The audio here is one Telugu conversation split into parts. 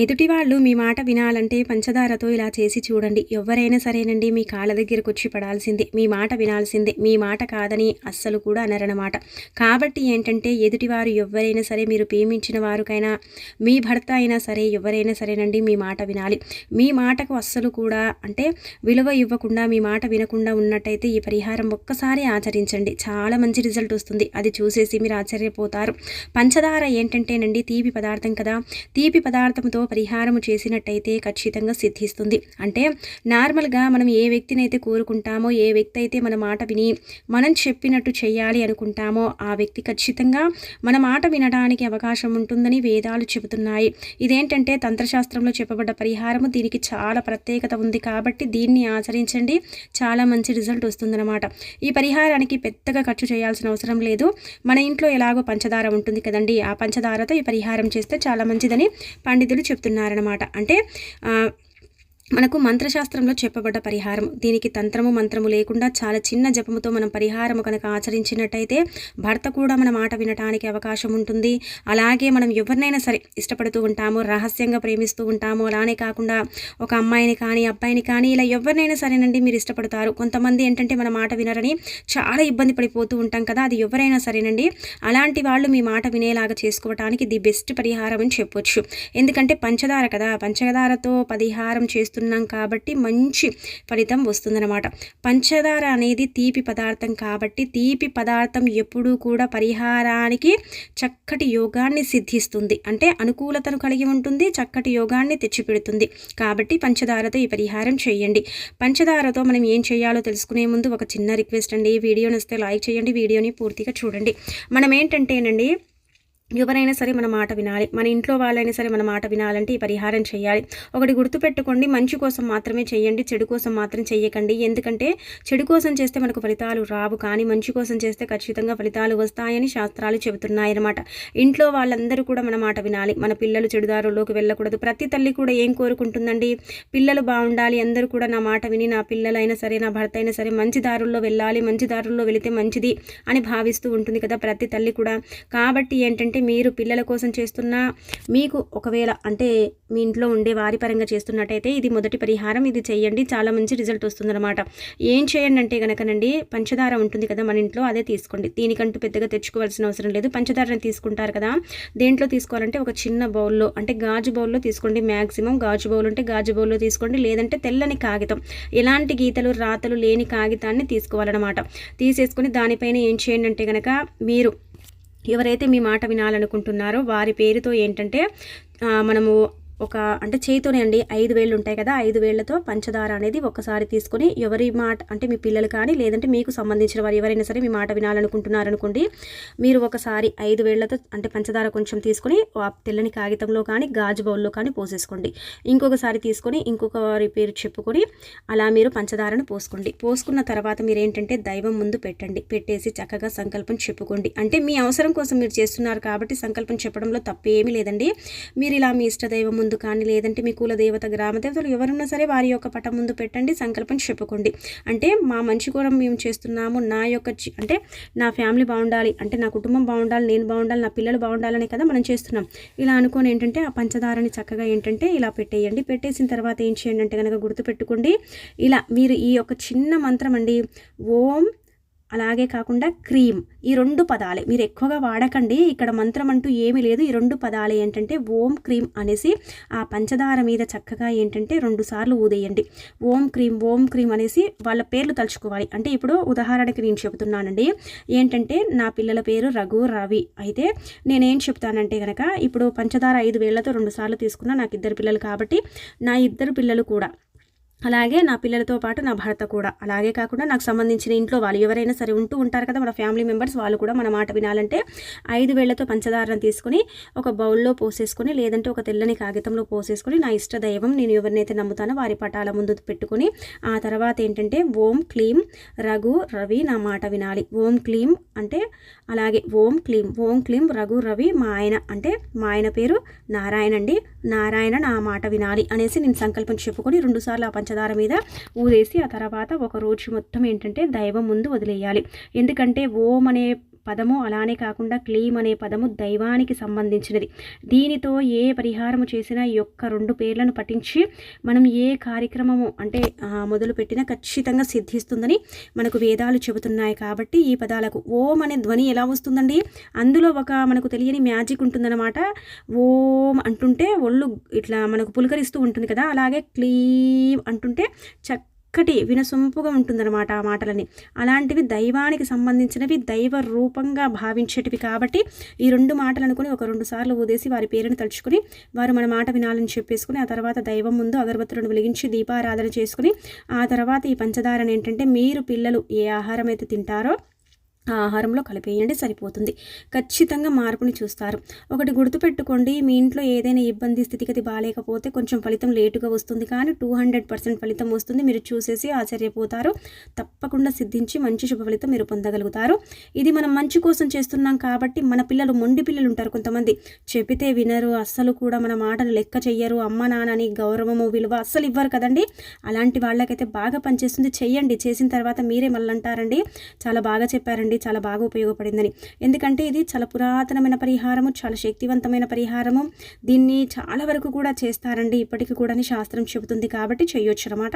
ఎదుటి వాళ్ళు మీ మాట వినాలంటే పంచదారతో ఇలా చేసి చూడండి. ఎవరైనా సరేనండి మీ కాళ్ళ దగ్గరకు వచ్చి పడాల్సిందే. మీ మాట వినాల్సిందే. మీ మాట కాదని అస్సలు కూడా అనరనమాట కాబట్టి ఏంటంటే ఎదుటివారు ఎవరైనా సరే మీరు ప్రేమించిన వారికైనా మీ భర్త అయినా సరే ఎవరైనా సరేనండి మీ మాట వినాలి. మీ మాటకు అస్సలు కూడా అంటే విలువ ఇవ్వకుండా మీ మాట వినకుండా ఉన్నట్టయితే ఈ పరిహారం ఒక్కసారి ఆచరించండి. చాలా మంచి రిజల్ట్ వస్తుంది. అది చూసేసి మీరు ఆశ్చర్యపోతారు. పంచదార ఏంటంటేనండి తీపి పదార్థం కదా. తీపి పదార్థంతో పరిహారము చేసినట్టయితే ఖచ్చితంగా సిద్ధిస్తుంది. అంటే నార్మల్గా మనం ఏ వ్యక్తిని అయితే కోరుకుంటామో ఏ వ్యక్తి అయితే మన మాట విని మనం చెప్పినట్టు చేయాలి అనుకుంటామో ఆ వ్యక్తి ఖచ్చితంగా మన మాట వినడానికి అవకాశం ఉంటుందని వేదాలు చెబుతున్నాయి. ఇదేంటంటే తంత్రశాస్త్రంలో చెప్పబడ్డ పరిహారము దీనికి చాలా ప్రత్యేకత ఉంది కాబట్టి దీన్ని ఆచరించండి. చాలా మంచి రిజల్ట్ వస్తుందన్నమాట. ఈ పరిహారానికి పెద్దగా ఖర్చు చేయాల్సిన అవసరం లేదు. మన ఇంట్లో ఎలాగో పంచదార ఉంటుంది కదండి ఆ పంచదారతో ఈ పరిహారం చేస్తే చాలా మంచిదని పండితులు చెప్తున్నారనమాట అంటే మనకు మంత్రశాస్త్రంలో చెప్పబడ్డ పరిహారం. దీనికి తంత్రము మంత్రము లేకుండా చాలా చిన్న జపముతో మనం పరిహారము కనుక ఆచరించినట్టయితే భర్త కూడా మన మాట వినటానికి అవకాశం ఉంటుంది. అలాగే మనం ఎవరినైనా సరే ఇష్టపడుతూ ఉంటాము రహస్యంగా ప్రేమిస్తూ ఉంటాము. అలానే కాకుండా ఒక అమ్మాయిని కానీ అబ్బాయిని కానీ ఇలా ఎవరినైనా సరేనండి మీరు ఇష్టపడతారు. కొంతమంది ఏంటంటే మన మాట వినరని చాలా ఇబ్బంది పడిపోతూ ఉంటాం కదా అది ఎవరైనా సరేనండి. అలాంటి వాళ్ళు మీ మాట వినేలాగా చేసుకోవటానికి ది బెస్ట్ పరిహారం అని చెప్పొచ్చు. ఎందుకంటే పంచదార కదా పంచదారతో పరిహారం చేస్తూ చేస్తున్నాం కాబట్టి మంచి ఫలితం వస్తుందన్నమాట. పంచదార అనేది తీపి పదార్థం కాబట్టి తీపి పదార్థం ఎప్పుడూ కూడా పరిహారానికి చక్కటి యోగాన్ని సిద్ధిస్తుంది. అంటే అనుకూలతను కలిగి ఉంటుంది చక్కటి యోగాన్ని తెచ్చిపెడుతుంది. కాబట్టి పంచదారతో ఈ పరిహారం చేయండి. పంచదారతో మనం ఏం చేయాలో తెలుసుకునే ముందు ఒక చిన్న రిక్వెస్ట్ అండి. ఈ వీడియోని వస్తే లైక్ చేయండి వీడియోని పూర్తిగా చూడండి. మనం ఏంటంటేనండి ఎవరైనా సరే మన మాట వినాలి. మన ఇంట్లో వాళ్ళైనా సరే మన మాట వినాలంటే ఈ పరిహారం చేయాలి. ఒకటి గుర్తుపెట్టుకోండి మంచి కోసం మాత్రమే చేయండి చెడు కోసం మాత్రం చేయకండి. ఎందుకంటే చెడు కోసం చేస్తే మనకు ఫలితాలు రావు. కానీ మంచి కోసం చేస్తే ఖచ్చితంగా ఫలితాలు వస్తాయని శాస్త్రాలు చెబుతున్నాయి అనమాట ఇంట్లో వాళ్ళందరూ కూడా మన మాట వినాలి. మన పిల్లలు చెడుదారుల్లోకి వెళ్ళకూడదు. ప్రతి తల్లి కూడా ఏం కోరుకుంటుందండి? పిల్లలు బాగుండాలి. అందరూ కూడా నా మాట విని నా పిల్లలైనా సరే నా భర్త అయినా సరే మంచి దారుల్లో వెళ్ళాలి. మంచి దారుల్లో వెళితే మంచిది అని భావిస్తూ ఉంటుంది కదా ప్రతి తల్లి కూడా. కాబట్టి ఏంటంటే అంటే మీరు పిల్లల కోసం చేస్తున్నా మీకు ఒకవేళ అంటే మీ ఇంట్లో ఉండే వారి పరంగా చేస్తున్నట్టయితే ఇది మొదటి పరిహారం ఇది చేయండి చాలా మంచి రిజల్ట్ వస్తుందన్నమాట. ఏం చేయండి అంటే కనుకనండి పంచదార ఉంటుంది కదా మన ఇంట్లో అదే తీసుకోండి. దీనికంటూ పెద్దగా తెచ్చుకోవాల్సిన అవసరం లేదు. పంచదారని తీసుకుంటారు కదా దేంట్లో తీసుకోవాలంటే ఒక చిన్న బౌల్లో అంటే గాజు బౌల్లో తీసుకోండి మ్యాక్సిమం గాజు బౌల్ ఉంటే గాజు బౌల్లో తీసుకోండి లేదంటే తెల్లని కాగితం. ఎలాంటి గీతలు రాతలు లేని కాగితాన్ని తీసుకోవాలన్నమాట. తీసేసుకొని దానిపైన ఏం చేయండి అంటే కనుక మీరు ఎవరైతే మీ మాట వినాలనుకుంటున్నారో వారి పేరుతో ఏంటంటే మనము ఒక అంటే చేయితోనే అండి ఐదు వేళ్ళు ఉంటాయి కదా ఐదు వేళ్ళతో పంచదార అనేది ఒకసారి తీసుకొని ఎవరి మాట అంటే మీ పిల్లలు కానీ లేదంటే మీకు సంబంధించిన వారు ఎవరైనా సరే మీ మాట వినాలనుకుంటున్నారనుకోండి మీరు ఒకసారి ఐదు వేళ్ళతో అంటే పంచదార కొంచెం తీసుకొని తెల్లని కాగితంలో కానీ గాజు బౌల్లో కానీ పోసేసుకోండి. ఇంకొకసారి తీసుకొని ఇంకొక వారి పేరు చెప్పుకొని అలా మీరు పంచదారను పోసుకోండి. పోసుకున్న తర్వాత మీరు ఏంటంటే దైవం ముందు పెట్టండి. పెట్టేసి చక్కగా సంకల్పం చెప్పుకోండి. అంటే మీ అవసరం కోసం మీరు చేస్తున్నారు కాబట్టి సంకల్పం చెప్పడంలో తప్పేమీ లేదండి. మీరు ఇలా మీ ఇష్టదైవం ముందు ముందు కానీ లేదంటే మీ కులదేవత గ్రామదేవతలు ఎవరున్నా సరే వారి యొక్క పటం ముందు పెట్టండి సంకల్పం చెప్పుకోండి. అంటే మా మంచి కూడా మేము చేస్తున్నాము నా యొక్క అంటే నా ఫ్యామిలీ బాగుండాలి అంటే నా కుటుంబం బాగుండాలి నేను బాగుండాలి నా పిల్లలు బాగుండాలనే కదా మనం చేస్తున్నాం. ఇలా అనుకోని ఏంటంటే ఆ పంచదారని చక్కగా ఏంటంటే ఇలా పెట్టేయండి. పెట్టేసిన తర్వాత ఏం చేయండి అంటే కనుక గుర్తుపెట్టుకోండి. ఇలా మీరు ఈ యొక్క చిన్న మంత్రం అండి ఓం అలాగే కాకుండా క్రీమ్. ఈ రెండు పదాలే. మీరు ఎక్కువగా వాడకండి. ఇక్కడ మంత్రం అంటూ ఏమీ లేదు. ఈ రెండు పదాలే ఏంటంటే ఓం క్రీమ్ అనేసి ఆ పంచదార మీద చక్కగా ఏంటంటే రెండు సార్లు ఊదేయండి. ఓం క్రీమ్ ఓం క్రీమ్ అనేసి వాళ్ళ పేర్లు తలుచుకోవాలి. అంటే ఇప్పుడు ఉదాహరణకి నేను చెబుతున్నానండి. ఏంటంటే నా పిల్లల పేరు రఘు రవి. అయితే నేనేం చెప్తానంటే కనుక ఇప్పుడు పంచదార ఐదు వేళ్ళతో రెండు సార్లు తీసుకున్నా నాకు ఇద్దరు పిల్లలు కాబట్టి నా ఇద్దరు పిల్లలు కూడా అలాగే నా పిల్లలతో పాటు నా భర్త కూడా. అలాగే కాకుండా నాకు సంబంధించిన ఇంట్లో వాళ్ళు ఎవరైనా సరే ఉంటూ ఉంటారు కదా మన ఫ్యామిలీ మెంబర్స్ వాళ్ళు కూడా మన మాట వినాలంటే ఐదు వేళ్ళతో పంచదారను తీసుకొని ఒక బౌల్లో పోసేసుకొని లేదంటే ఒక తెల్లని కాగితంలో పోసేసుకొని నా ఇష్ట దైవం నేను ఎవరినైతే నమ్ముతానో వారి పటాల ముందు పెట్టుకుని ఆ తర్వాత ఏంటంటే ఓం క్లీం రఘు రవి నా మాట వినాలి. ఓం క్లీం అంటే అలాగే ఓం క్లీం ఓం క్లీం రఘు రవి మా ఆయన అంటే మా ఆయన పేరు నారాయణ అండి. నారాయణ నా మాట వినాలి అనేసి నేను సంకల్పం చెప్పుకొని రెండుసార్లు ఆ పంచదార మీద ఊదేసి ఆ తర్వాత ఒక రోజు మొత్తం ఏంటంటే దైవం ముందు వదిలేయాలి. ఎందుకంటే ఓం అనే పదము అలానే కాకుండా క్లీమ్ అనే పదము దైవానికి సంబంధించినది. దీనితో ఏ పరిహారము చేసినా ఈ యొక్క రెండు పేర్లను పఠించి మనం ఏ కార్యక్రమము అంటే మొదలుపెట్టినా మొదలు పెట్టినా ఖచ్చితంగా సిద్ధిస్తుందని మనకు వేదాలు చెబుతున్నాయి కాబట్టి ఈ పదాలకు ఓం అనే ధ్వని ఎలా వస్తుందండి? అందులో ఒక మనకు తెలియని మ్యాజిక్ ఉంటుందన్నమాట. ఓం అంటుంటే ఒళ్ళు ఇట్లా మనకు పులకరిస్తూ ఉంటుంది కదా అలాగే క్లీమ్ అంటుంటే చక్క చక్కటి వినసొంపుగా ఉంటుందన్నమాట ఆ మాటలని. అలాంటివి దైవానికి సంబంధించినవి దైవ రూపంగా భావించేటివి కాబట్టి ఈ రెండు మాటలు అనుకుని ఒక రెండు సార్లు ఊదేసి వారి పేరుని తలుచుకుని వారు మన మాట వినాలని చెప్పేసుకుని ఆ తర్వాత దైవం ముందు అగరబత్తులను వెలిగించి దీపారాధన చేసుకుని ఆ తర్వాత ఈ పంచదారని ఏంటంటే మీరు పిల్లలు ఏ ఆహారం అయితే తింటారో ఆహారంలో కలిపేయండి సరిపోతుంది. ఖచ్చితంగా మార్పుని చూస్తారు. ఒకటి గుర్తుపెట్టుకోండి మీ ఇంట్లో ఏదైనా ఇబ్బంది స్థితిగతి బాగాలేకపోతే కొంచెం ఫలితం లేటుగా వస్తుంది. కానీ టూ హండ్రెడ్ పర్సెంట్ ఫలితం వస్తుంది. మీరు చూసేసి ఆశ్చర్యపోతారు. తప్పకుండా సిద్ధించి మంచి శుభ ఫలితం మీరు పొందగలుగుతారు. ఇది మనం మంచి కోసం చేస్తున్నాం కాబట్టి మన పిల్లలు మొండి పిల్లలు ఉంటారు కొంతమంది. చెబితే వినరు అస్సలు కూడా మన మాటలు లెక్క చెయ్యరు. అమ్మ నాన్నని గౌరవము విలువ అస్సలు ఇవ్వరు కదండి. అలాంటి వాళ్ళకైతే బాగా పనిచేస్తుంది. చెయ్యండి. చేసిన తర్వాత మీరే మళ్ళీ అంటారండి. చాలా బాగా చెప్పారండి. చాలా బాగా ఉపయోగపడిందని. ఎందుకంటే ఇది చాలా పురాతనమైన పరిహారము చాలా శక్తివంతమైన పరిహారము. దీన్ని చాలా వరకు కూడా చేస్తారండి. ఇప్పటికి కూడా అని శాస్త్రం చెబుతుంది కాబట్టి చేయొచ్చు అనమాట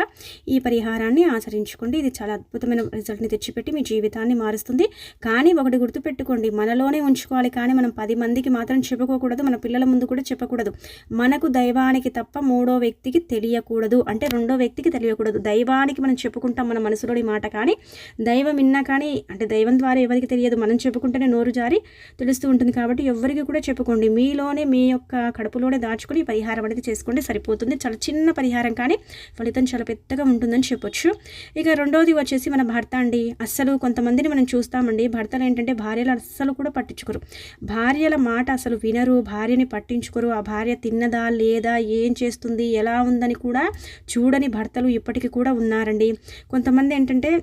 ఈ పరిహారాన్ని ఆచరించుకోండి. ఇది చాలా అద్భుతమైన రిజల్ట్ని తెచ్చిపెట్టి మీ జీవితాన్ని మారుస్తుంది. కానీ ఒకటి గుర్తుపెట్టుకోండి. మనలోనే ఉంచుకోవాలి కానీ మనం పది మందికి మాత్రం చెప్పుకోకూడదు. మన పిల్లల ముందు కూడా చెప్పకూడదు. మనకు దైవానికి తప్ప మూడో వ్యక్తికి తెలియకూడదు. అంటే రెండో వ్యక్తికి తెలియకూడదు. దైవానికి మనం చెప్పుకుంటాం మన మనసులోని మాట కానీ దైవం విన్నా కానీ అంటే దైవం ద్వారా ఎవరికి తెలియదు. మనం చెప్పుకుంటేనే నోరు జారి తెలుస్తూ ఉంటుంది కాబట్టి ఎవరికి కూడా చెప్పుకోండి. మీలోనే మీ యొక్క కడుపులోనే దాచుకుని పరిహారం అనేది చేసుకోండి. సరిపోతుంది. చాలా చిన్న పరిహారం కానీ ఫలితం చాలా పెద్దగా ఉంటుందని చెప్పొచ్చు. ఇక రెండోది వచ్చేసి మన భర్త అండి. అస్సలు కొంతమందిని మనం చూస్తామండి. భర్తలు ఏంటంటే భార్యలు అస్సలు కూడా పట్టించుకోరు. భార్యల మాట అసలు వినరు. భార్యని పట్టించుకోరు. ఆ భార్య తిన్నదా లేదా ఏం చేస్తుంది ఎలా ఉందని కూడా చూడని భర్తలు ఇప్పటికీ కూడా ఉన్నారండి. కొంతమంది ఏంటంటే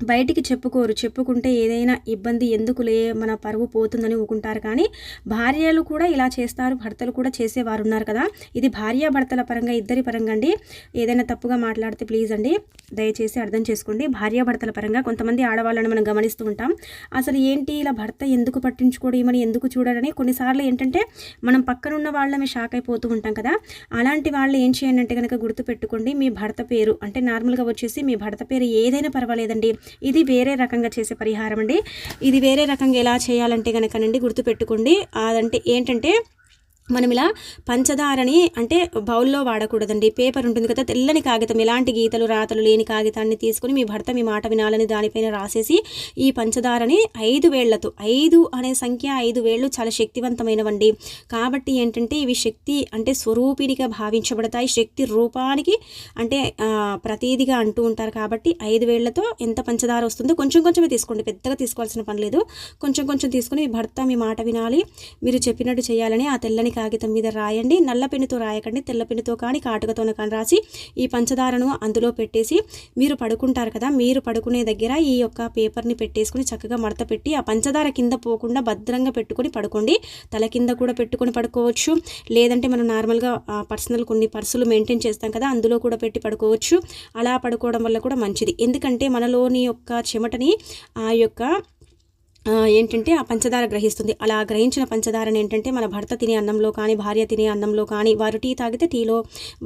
బయటికి చెప్పుకోరు. చెప్పుకుంటే ఏదైనా ఇబ్బంది ఎందుకులే మన పరువు పోతుందని ఊకుంటారు. కానీ భార్యలు కూడా ఇలా చేస్తారు. భర్తలు కూడా చేసేవారు ఉన్నారు కదా. ఇది భార్య భర్తల పరంగా ఇద్దరి పరంగా అండి. ఏదైనా తప్పుగా మాట్లాడితే ప్లీజ్ అండి దయచేసి అర్థం చేసుకోండి. భార్య భర్తల పరంగా కొంతమంది ఆడవాళ్ళని మనం గమనిస్తూ ఉంటాం. అసలు ఏంటి ఇలా భర్త ఎందుకు పట్టించుకోడు ఏమని ఎందుకు చూడరని కొన్నిసార్లు ఏంటంటే మనం పక్కనున్న వాళ్ళమే షాక్ అయిపోతూ ఉంటాం కదా. అలాంటి వాళ్ళు ఏం చేయండి అంటే కనుక గుర్తుపెట్టుకోండి మీ భర్త పేరు అంటే నార్మల్గా వచ్చేసి మీ భర్త పేరు ఏదైనా పర్వాలేదండి. ఇది వేరే రకంగా చేసే పరిహారం అండి. ఇది వేరే రకంగా ఎలా చేయాలంటే కనుకనండి గుర్తుపెట్టుకోండి. అదంటే ఏంటంటే మనం ఇలా పంచదారని అంటే బౌల్లో వాడకూడదండి. పేపర్ ఉంటుంది కదా తెల్లని కాగితం ఎలాంటి గీతలు రాతలు లేని కాగితాన్ని తీసుకుని మీ భర్త మీ మాట వినాలని దానిపైన రాసేసి ఈ పంచదారని ఐదు వేళ్ళతో ఐదు అనే సంఖ్య ఐదు వేళ్ళు చాలా శక్తివంతమైనవండి. కాబట్టి ఏంటంటే ఇవి శక్తి అంటే స్వరూపిణిగా భావించబడతాయి. శక్తి రూపానికి అంటే ప్రతీదిగా అంటూ ఉంటారు కాబట్టి ఐదు వేళ్ళతో ఎంత పంచదార వస్తుందో కొంచెం కొంచెమే తీసుకోండి. పెద్దగా తీసుకోవాల్సిన పని లేదు. కొంచెం కొంచెం తీసుకుని మీ భర్త మీ మాట వినాలి. మీరు చెప్పినట్టు చేయాలని ఆ తెల్లని కాగితం మీద రాయండి నల్ల పెన్నుతో రాయకండి తెల్ల పెన్నుతో కానీ కాటుకతోనే కానీ రాసి ఈ పంచదారను అందులో పెట్టేసి మీరు పడుకుంటారు కదా మీరు పడుకునే దగ్గర ఈ యొక్క పేపర్ని పెట్టేసుకుని చక్కగా మడత పెట్టి ఆ పంచదార కింద పోకుండా భద్రంగా పెట్టుకొని పడుకోండి. తల కింద కూడా పెట్టుకుని పడుకోవచ్చు. లేదంటే మనం నార్మల్గా పర్సనల్ కొన్ని పర్సులు మెయింటైన్ చేస్తాం కదా అందులో కూడా పెట్టి పడుకోవచ్చు. అలా పడుకోవడం వల్ల కూడా మంచిది. ఎందుకంటే మనలోని యొక్క చెమటని ఆ యొక్క ఏంటంటే ఆ పంచదార గ్రహిస్తుంది. అలా గ్రహించిన పంచదారని ఏంటంటే మన భర్త తినే అన్నంలో కానీ భార్య తినే అన్నంలో కానీ వారు టీ తాగితే టీలో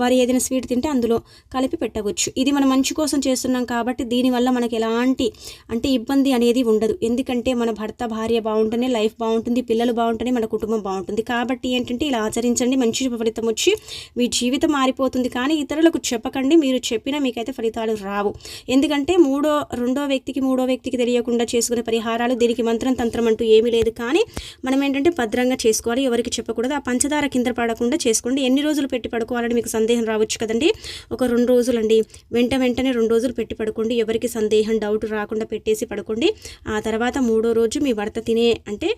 వారు ఏదైనా స్వీట్ తింటే అందులో కలిపి పెట్టవచ్చు. ఇది మన మంచి కోసం చేస్తున్నాం కాబట్టి దీనివల్ల మనకి ఎలాంటి అంటే ఇబ్బంది అనేది ఉండదు. ఎందుకంటే మన భర్త భార్య బాగుంటేనే లైఫ్ బాగుంటుంది పిల్లలు బాగుంటేనే మన కుటుంబం బాగుంటుంది. కాబట్టి ఏంటంటే ఇలా ఆచరించండి మంచి ఫలితం వచ్చి మీ జీవితం మారిపోతుంది. కానీ ఇతరులకు చెప్పకండి మీరు చెప్పినా మీకైతే ఫలితాలు రావు. ఎందుకంటే మూడో రెండో వ్యక్తికి మూడో వ్యక్తికి తెలియకుండా చేసుకునే పరిహారాలు దీనికి మంత్రం తంత్రం అంటూ ఏమీ లేదు. కానీ మనం ఏంటంటే భద్రంగా చేసుకోవాలి. ఎవరికి చెప్పకూడదు. ఆ పంచదార కింద పడకుండా చేసుకోండి. ఎన్ని రోజులు పెట్టి పడుకోవాలని మీకు సందేహం రావచ్చు కదండి? ఒక రెండు రోజులు అండి వెంట వెంటనే రెండు రోజులు పెట్టి పడుకోండి. ఎవరికి సందేహం డౌట్ రాకుండా పెట్టేసి పడుకోండి. ఆ తర్వాత మూడో రోజు మీ భర్త తినే అంటే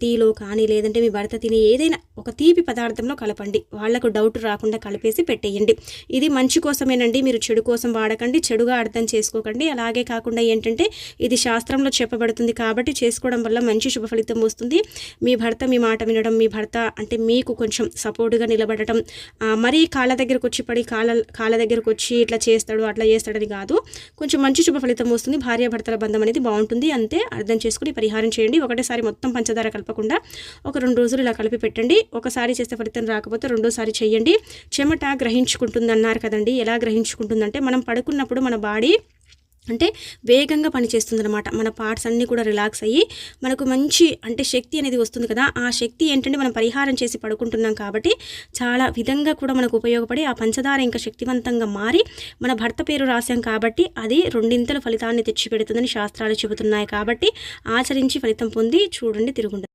టీలో కానీ లేదంటే మీ భర్త తినే ఏదైనా ఒక తీపి పదార్థంలో కలపండి. వాళ్ళకు డౌట్ రాకుండా కలిపేసి పెట్టేయండి. ఇది మంచి కోసమేనండి. మీరు చెడు కోసం వాడకండి. చెడుగా అర్థం చేసుకోకండి. అలాగే కాకుండా ఏంటంటే ఇది శాస్త్రంలో చెప్పబడుతుంది కాబట్టి ఒకటి చేసుకోవడం వల్ల మంచి శుభ ఫలితం వస్తుంది. మీ భర్త మీ మాట వినడం మీ భర్త అంటే మీకు కొంచెం సపోర్ట్గా నిలబడటం మరీ కాళ్ళ దగ్గరకు వచ్చి పడి కాళ్ళ కాళ్ళ దగ్గరకు వచ్చి ఇట్లా చేస్తాడు అట్లా చేస్తాడని కాదు. కొంచెం మంచి శుభ ఫలితం వస్తుంది. భార్యాభర్తల బంధం అనేది బాగుంటుంది. అంతే అర్థం చేసుకుని పరిహారం చేయండి. ఒకటేసారి మొత్తం పంచదార కలపకుండా ఒక రెండు రోజులు ఇలా కలిపి పెట్టండి. ఒకసారి చేస్తే ఫలితం రాకపోతే రెండోసారి చేయండి చెమట గ్రహించుకుంటుంది అన్నారు కదండి. ఎలా గ్రహించుకుంటుందంటే మనం పడుకున్నప్పుడు మన బాడీ అంటే వేగంగా పనిచేస్తుంది అనమాట మన పార్ట్స్ అన్నీ కూడా రిలాక్స్ అయ్యి మనకు మంచి అంటే శక్తి అనేది వస్తుంది కదా. ఆ శక్తి ఏంటంటే మనం పరిహారం చేసి పడుకుంటున్నాం కాబట్టి చాలా విధంగా కూడా మనకు ఉపయోగపడి ఆ పంచదార ఇంకా శక్తివంతంగా మారి మన భర్త పేరు రాశాం కాబట్టి అది రెండింతల ఫలితాన్ని తెచ్చిపెడుతుందని శాస్త్రాలు చెబుతున్నాయి కాబట్టి ఆచరించి ఫలితం పొంది చూడండి తిరుగుండదు